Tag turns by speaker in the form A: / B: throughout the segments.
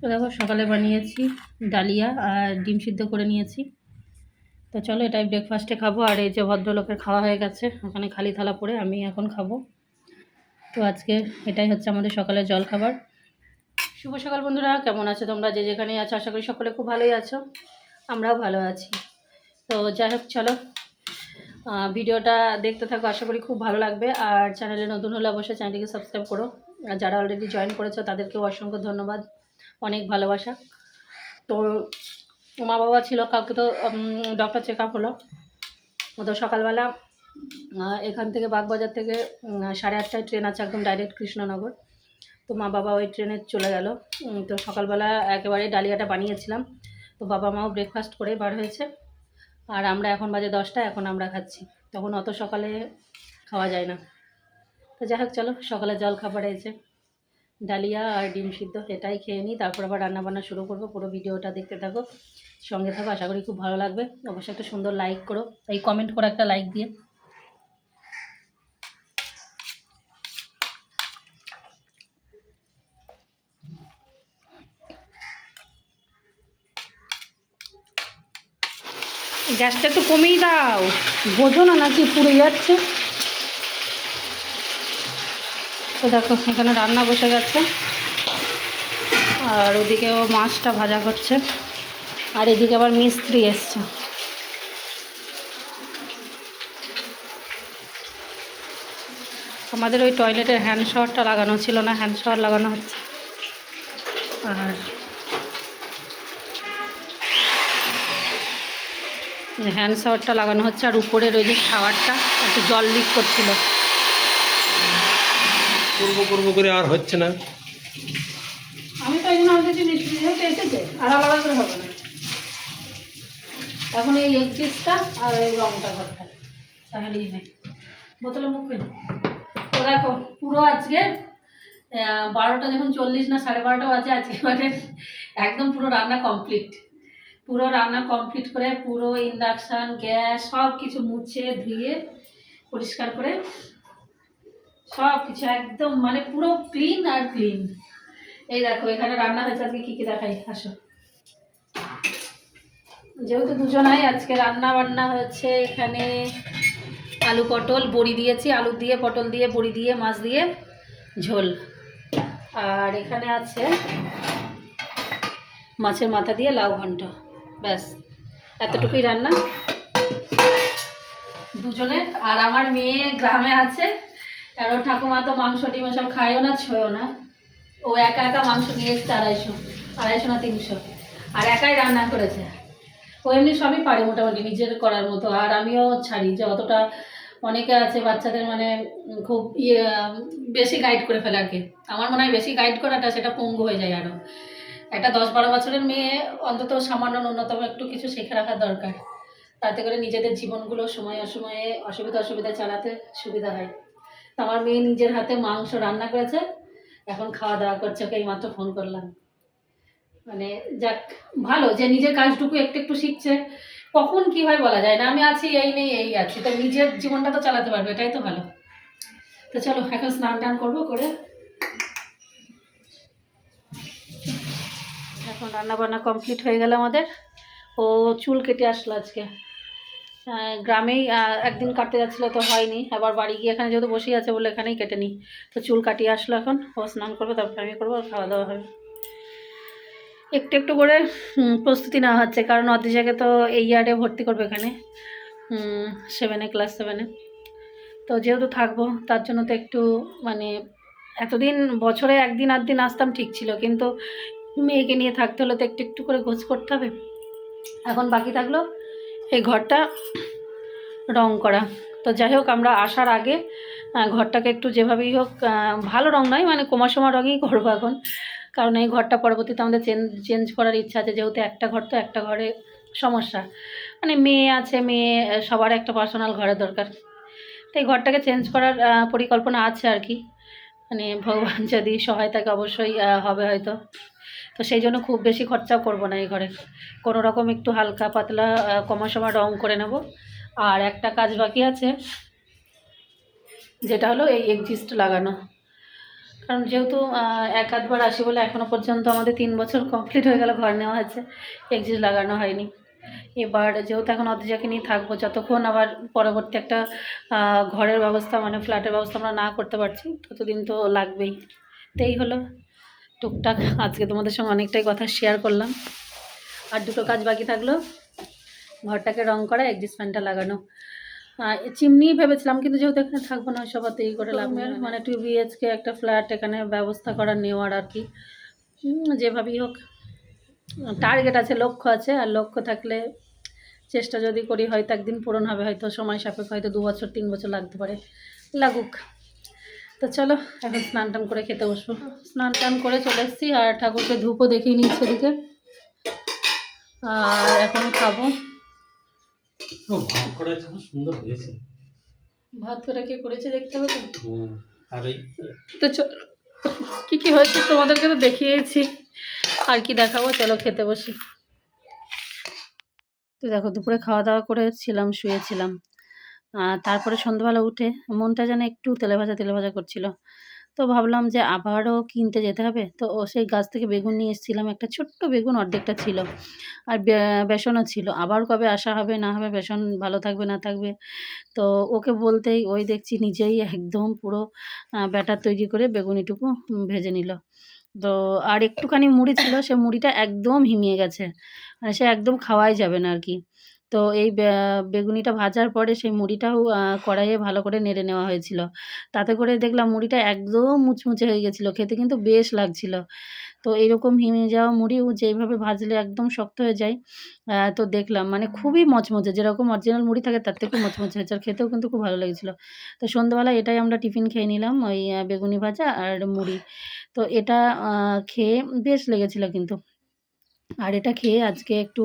A: তো দেখো সকালে বানিয়েছি ডালিয়া আর ডিম সিদ্ধ করে নিয়েছি। তো চলো এটাই ব্রেকফাস্টে খাব। আর এই যে ভদ্রলোকের খাওয়া হয়ে গেছে, ওখানে খালি থালা পড়ে আমি এখন খাব। তো আজকে এটাই হচ্ছে আমাদের সকালের জল খাবার শুভ সকাল বন্ধুরা, কেমন আছো তোমরা? যে যেখানে আছো, আশা করি সকলে খুব ভালোই আছো। আমরাও ভালো আছি। তো যাই হোক, চলো। ভিডিওটা দেখতে থাকো, আশা করি খুব ভালো লাগবে। আর চ্যানেলে নতুন হলে অবশ্যই চ্যানেলটিকে সাবস্ক্রাইব করো। আর যারা অলরেডি জয়েন করেছ, তাদেরকেও অসংখ্য ধন্যবাদ। অনেক ভালোবাসা। তো মা বাবা ছিল কাউকে তো ডক্টর চেক আপ হলো। তো সকালবেলা এখান থেকে বাগবাজার থেকে সাড়ে আটটায় ট্রেন আছে একদম ডাইরেক্ট কৃষ্ণনগর। তো মা বাবা ওই ট্রেনে চলে গেল। তো সকালবেলা একেবারে ডালিয়াটা বানিয়েছিলাম। তো বাবা মাও ব্রেকফাস্ট করে বার হয়েছে। আর আমরা এখন বাজে দশটা, এখন আমরা খাচ্ছি। তখন অত সকালে খাওয়া যায় না। তো যাই হোক, চলো সকালে জল খাবার এসে ডালিয়া আর ডিম সিদ্ধ এটাই খেয়ে নিই। তারপর আবার রান্না বান্না শুরু করব, পুরো ভিডিওটা দেখতে থাকো। সঙ্গে থাকো, আশা করি খুব ভালো লাগবে। অবশ্যই একটা সুন্দর লাইক করো। এই কমেন্ট করো একটা লাইক দিয়ে। গ্যাসটা একটু কমেই দাও। বোঝো না নাকি পুড়ে যাচ্ছে। তো দেখো এখানে রান্না বসে গেছে। আর ওদিকেও মাছটা ভাজা করছে। আর এদিকে আবার মিস্ত্রি এসছে। আমাদের ওই টয়লেটের হ্যান্ড শাওয়ারটা লাগানো ছিল না, হ্যান্ড শাওয়ার লাগানো হচ্ছে। আর হ্যান্ড শাওয়ারটা লাগানো হচ্ছে, আর উপরের ওই যে শাওয়ারটা একটু জল লিক করছিল।
B: করব করব করে আর হচ্ছে না।
A: আমি তো ভাবতেছি মিস্ত্রি যেহেতু এসেছে, আর আলাদা করে হবে না। এখন এই পিসটা আর এই রংটা করতে তাহলেই হয় বোতলে মুখ। তো দেখো, পুরো আজকে বারোটা যখন চল্লিশ না সাড়ে বারোটা বাজে আজকে মানে একদম পুরো রান্না কমপ্লিট পুরো রান্না কমপ্লিট করে পুরো ইন্ডাকশান গ্যাস সব কিছু মুছে ধুয়ে পরিষ্কার করে সব কিছু একদম মানে পুরো ক্লিন আর ক্লিন এই দেখো, এখানে রান্না হয়েছে, আজকে কী কী দেখাই? আসো। যেহেতু দুজনাই আজকে রান্না বান্না হচ্ছে এখানে আলু পটল, বড়ি দিয়েছি, আলু দিয়ে, পটল দিয়ে, বড়ি দিয়ে, মাছ দিয়ে, ঝোল। আর এখানে আছে মাছের মাথা দিয়ে লাউ ঘন্ট। ব্যাস, এতটুকুই রান্না। দুজনের, আর আমার মেয়ে গ্রামে আছে। কারণ ঠাকুমা তো মাংস ডিম সব খায়ও না, ছয়ও না। ও একা একা মাংস নিয়ে এসছে আড়াইশো আড়াইশো না তিনশো। আর একাই রান্না করেছে। ও এমনি সবই পারে মোটামুটি নিজের করার মতো, আর আমিও ছাড়ি যে অতটা অনেকে আছে বাচ্চাদের মানে খুব ইয়ে বেশি গাইড করে ফেলে আর কি। আমার মনে হয় বেশি গাইড করাটা সেটা পঙ্গু হয়ে যায় আরও একটা দশ বারো বছরের মেয়ে অন্তত সামান্য ন্যূনতম একটু কিছু শেখে রাখার দরকার। তাতে করে নিজেদের জীবনগুলো সময় অসময়ে অসুবিধা অসুবিধা চালাতে সুবিধা হয়। আমার মেয়ে নিজের হাতে মাংস রান্না করেছে। এখন খাওয়া দাওয়া করছে, ওকে এইমাত্র ফোন করলাম। মানে যাক, ভালো যে নিজের কাজটুকু একটু একটু শিখছে। কখন কি হয় বলা যায় না, আমি আছি, এই নেই, এই আছি। তো নিজের জীবনটা তো চালাতে পারবে, এটাই তো ভালো। তো চলো, এখন স্নান টান করব করে। এখন রান্না বান্না কমপ্লিট হয়ে গেল আমাদের। ও চুল কেটে আসলো আজকে। গ্রামেই একদিন কাটতে যাচ্ছিল তো হয়নি। আবার বাড়ি গিয়ে এখানে যেহেতু বসেই আছে বলে এখানেই কেটে নিই। তো চুল কাটিয়ে আসলো এখন। ও স্নান করবে, তারপর আমি করব, আর খাওয়া দাওয়া হবে। একটু একটু করে প্রস্তুতি নেওয়া হচ্ছে, কারণ অর্ধেকে তো এই ইয়ার্ডে ভর্তি করবে এখানে। সেভেনে ক্লাস সেভেনে তো যেহেতু থাকব, তার জন্য তো একটু মানে এতদিন, বছরে একদিন আধ দিন আসতাম ঠিক ছিল, কিন্তু মেয়েকে নিয়ে থাকতে হলে তো একটু একটু করে গোছ করতে হবে। এখন বাকি থাকল এই ঘরটা রং করা। তো যাই হোক, আমরা আসার আগে ঘরটাকে একটু যেভাবেই হোক ভালো রং নয় মানে কোমাসোমা রঙই করব এখন। কারণ এই ঘরটা পরবর্তীতে আমাদের চেঞ্জ চেঞ্জ করার ইচ্ছা আছে, যেহেতু একটা ঘর তো একটা ঘরে সমস্যা। মানে মেয়ে আছে, মেয়ে সবার একটা পার্সোনাল ঘরের দরকার। তো এই ঘরটাকে চেঞ্জ করার পরিকল্পনা আছে আর কি। মানে ভগবান যদি সহায় থাকে, অবশ্যই হবে হয়তো। তো সেই জন্য খুব বেশি খরচাও করব না এই ঘরে। কোনো রকম একটু হালকা পাতলা আহ, কমাসমা রং করে নেব। আর একটা কাজ বাকি আছে যেটা হলো এই এক্সিস্ট লাগানো। কারণ যেহেতু এক আধবার আসি বলে এখনও পর্যন্ত আমাদের তিন বছর কমপ্লিট হয়ে গেল ঘর নেওয়া হয়েছে। এক্সিস লাগানো হয়নি। এবার যেহেতু এখন অদ্রিজাকে নিয়ে থাকব যতক্ষণ আবার পরবর্তী একটা ঘরের ব্যবস্থা মানে ফ্ল্যাটের ব্যবস্থা আমরা না করতে পারছি ততদিন তো লাগবেই। তো এই হলো টুকটাক আজকে তোমাদের সঙ্গে অনেকটাই কথা শেয়ার করলাম। আর দুটো কাজ বাকি থাকল ঘরটাকে রং করা এক্সিস ফ্যানটা লাগানো। চিমনি ভেবেছিলাম কিন্তু যেহেতু এখানে থাকব না সব এই করে লাভ। মানে টু বিএচকে একটা ফ্ল্যাট এখানে ব্যবস্থা করা নেওয়ার আর কি। যেভাবেই হোক টার্গেট আছে লক্ষ্য আছে। আর লক্ষ্য থাকলে চেষ্টা যদি করি হয়তো একদিন পূরণ হবে হয়তো সময় সাপেক্ষ হয়তো দু বছর তিন বছর লাগতে পারে। লাগুক। তো চলো এখন স্নান টান করে খেতে বসবো। স্নান টান করে চলে এসেছি আর ঠাকুরকে ধূপও দেখিয়ে নিচ্ছে এদিকে আর এখন খাব।
B: ভাত সুন্দর হয়েছে।
A: ভাত করে কে করেছে দেখতে হবে তো? তো কী কী হয়েছে তোমাদেরকে তো দেখিয়েছি। আর কি দেখাবো চলো খেতে বসি। তো দেখো দুপুরে খাওয়া দাওয়া করেছিলাম শুয়েছিলাম। তারপরে সন্ধ্যাবেলা উঠে মনটা যেন একটু তেলে ভাজা তেলে ভাজা করছিল। তো ভাবলাম যে আবারও কিনতে যেতে হবে। তো ও সেই গাছ থেকে বেগুন নিয়ে এসেছিলাম। একটা ছোট্ট বেগুন অর্ধেকটা ছিল আর বেসনও ছিল। আবার কবে আসা হবে, না হবে, বেসন ভালো থাকবে, না থাকবে, তো ওকে বলতেই ওই দেখছি নিজেই একদম পুরো ব্যাটার তৈরি করে বেগুনিটুকু ভেজে নিল। তো আর একটুখানি মুড়ি ছিল, সে মুড়িটা একদম হিমিয়ে গেছে। মানে সে একদম খাওয়াই যাবে না আর কি। তো এই বেগুনিটা ভাজার পরে সেই মুড়িটাও কড়াইয়ে ভালো করে নেড়ে নেওয়া হয়েছিল। তাতে করে দেখলাম মুড়িটা একদম মুচমুচে হয়ে গেছিল, খেতে কিন্তু বেশ লাগছিল। তো এইরকম হিমে যাওয়া মুড়িও যেইভাবে ভাজলে একদম শক্ত হয়ে যায় তো দেখলাম মানে খুবই মচমচে, যেরকম অরিজিনাল মুড়ি থাকে তার থেকে মচমচে হয়েছে, আর খেতেও কিন্তু খুব ভালো লেগেছিলো। তো সন্ধ্যাবেলা এটাই আমরা টিফিন খেয়ে নিলাম, ওই বেগুনি ভাজা আর মুড়ি। তো এটা খেয়ে বেশ লেগেছিলো কিন্তু। আর এটা খেয়ে আজকে একটু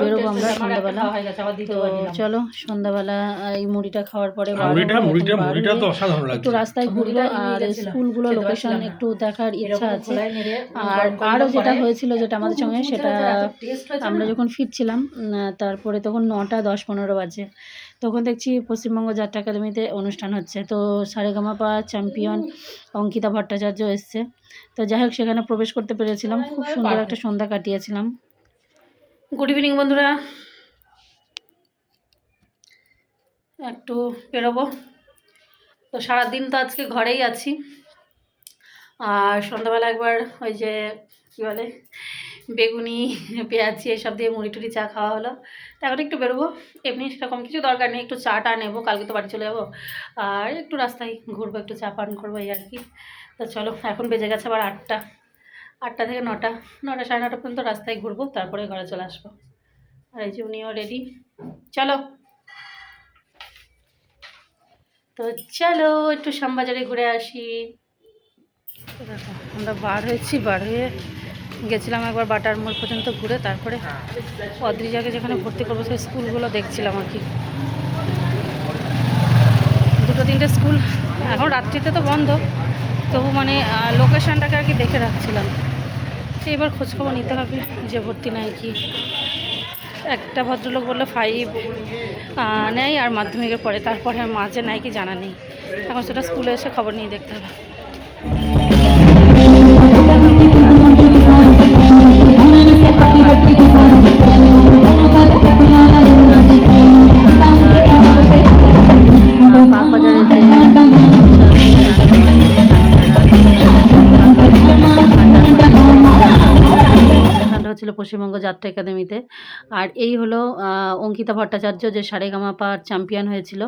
A: বেরোবো আমরা সন্ধ্যাবেলা। তো চলো সন্ধ্যাবেলা এই মুড়িটা খাওয়ার পরে একটু রাস্তায় ঘুরবো আর স্কুলগুলো লোকেশন একটু দেখার ইচ্ছা আছে। আর
C: আর
A: আরও যেটা হয়েছিল যেটা আমাদের সঙ্গে সেটা আমরা যখন ফিরছিলাম তারপরে তখন নটা দশ পনেরো বাজে। তখন দেখছি পশ্চিমবঙ্গ যাত্রা একাডেমিতে অনুষ্ঠান হচ্ছে। তো সারেগামাপা চ্যাম্পিয়ন অঙ্কিতা ভট্টাচার্য এসছে। তো যাই হোক, সেখানে প্রবেশ করতে পেরেছিলাম। খুব সুন্দর একটা সন্ধ্যা কাটিয়েছিলাম। গুড ইভিনিং বন্ধুরা। একটু বেরোবো। তো সারাদিন তো আজকে ঘরেই আছি। আর সন্ধ্যাবেলা একবার ওই যে, কী বলে বেগুনি, পেঁয়াজি এসব দিয়ে মুড়ি টুড়ি চা খাওয়া হলো। তো এখন একটু বেরোবো। এমনি সেরকম কিছু দরকার নেই। একটু চা টা নেব, কালকে তো বাড়ি চলে যাব। আর একটু রাস্তায় ঘুরবো, একটু চা পান করব, এই আর কি। তো চলো, এখন বেজে গেছে আবার আটটা। আটটা থেকে নটা নটা সাড়ে নটা পর্যন্ত রাস্তায় ঘুরবো, তারপরে ঘরে চলে আসব। আর এই যে উনিও রেডি চলো। তো চলো, একটু শ্যামবাজারে ঘুরে আসি। আমরা বার হয়েছি, বার হয়ে গেছিলাম একবার বাটার মোড় পর্যন্ত ঘুরে, তারপরে অদ্রিজাকে যেখানে ভর্তি করব সেই স্কুলগুলো দেখছিলাম আর কি। দুটো তিনটে স্কুল, এখন রাত্রিতে তো বন্ধ, তবু মানে লোকেশানটাকে আর কি দেখে রাখছিলাম। এবার খোঁজখবর নিতে হবে যে ভর্তি নাই কি। একটা ভদ্রলোক বলল ফাইভ নেয় আর মাধ্যমিকের পরে, তারপরে মাঝে নাই কি জানা নেই। এখন সেটা স্কুলে এসে খবর নিয়ে দেখতে হবে। পশ্চিমবঙ্গ যাত্রা একাডেমিতে। আর এই হলো অঙ্কিতা ভট্টাচার্য যে সারেগামাপার চ্যাম্পিয়ন হয়েছিল।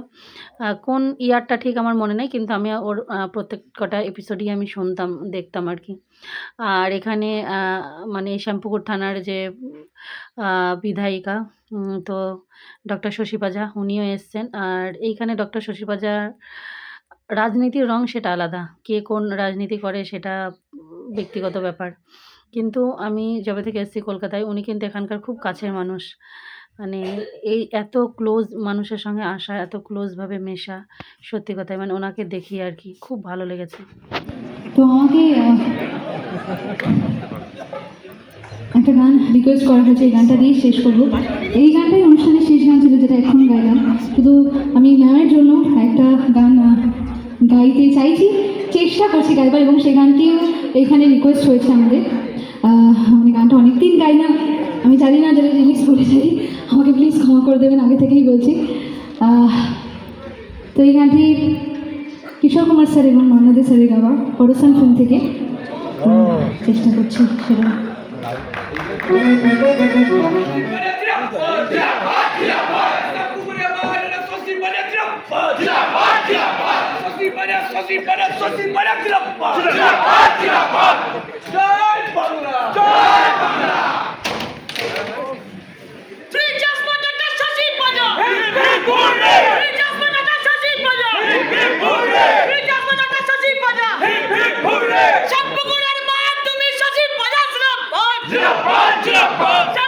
A: কোন ইয়ারটা ঠিক আমার মনে নেই, কিন্তু আমি ওর প্রত্যেক কটা এপিসোডই আমি শুনতাম, দেখতাম আর কি। আর এখানে মানে শ্যামপুকুর থানার যে বিধায়িকা তো ডক্টর শশী পাজা, উনিও এসছেন। আর এইখানে ডক্টর শশী পাজার রাজনীতির রং সেটা আলাদা, কে কোন রাজনীতি করে সেটা ব্যক্তিগত ব্যাপার। কিন্তু আমি যবে থেকে এসেছি কলকাতায়, উনি কিন্তু এখানকার খুব কাছের মানুষ। মানে এই এত ক্লোজ মানুষের সঙ্গে আসা, এত ক্লোজভাবে মেশা, সত্যি কথাই মানে ওনাকে দেখি আর কি, খুব ভালো লেগেছে।
C: তো আমাকে একটা গান রিকোয়েস্ট করা হয়েছে, এই গানটা দিয়ে শেষ করব। এই গানটাই অনুষ্ঠানের শেষ গান ছিল যেটা এখন গাইলাম। শুধু আমি ম্যামের জন্য একটা গান গাইতে চাইছি, চেষ্টা করছি গাইবার এবং সেই গানটিও এখানে রিকোয়েস্ট হয়েছে আমাদের। মানে গানটা অনেকদিন গাই না। আমি জানি না যারা রিলিজ করে যাই আমাকে প্লিজ ক্ষমা করে দেবেন, আগে থেকেই বলছি। তো এই গানটি কিশোর কুমার স্যার এবং মান্নাদে স্যারের গাওয়া, পরশান ফিল্ম থেকে। চেষ্টা করছি সেটা।
D: সর্বগুণের মা তুমি শশী বাজা জিরাফত জিরাফত জিরাফত সর্বগুণের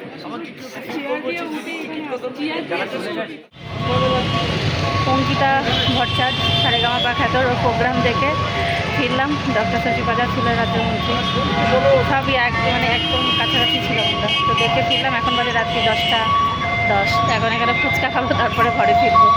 A: অঙ্কিতা ভট্টাচ সারেগামা পা খ্যাতর প্রোগ্রাম দেখে ফিরলাম। ডক্টর শশী বাজার ছিল রাজ্যমন্ত্রী সবই এক মানে একদম কাছাকাছি ছিল আমরা। তো দেখে ফিরলাম, এখন বাজে রাত্রি দশটা দশ। এখন এখানে ফুচকা খাব, তারপরে ঘরে ফিরবো।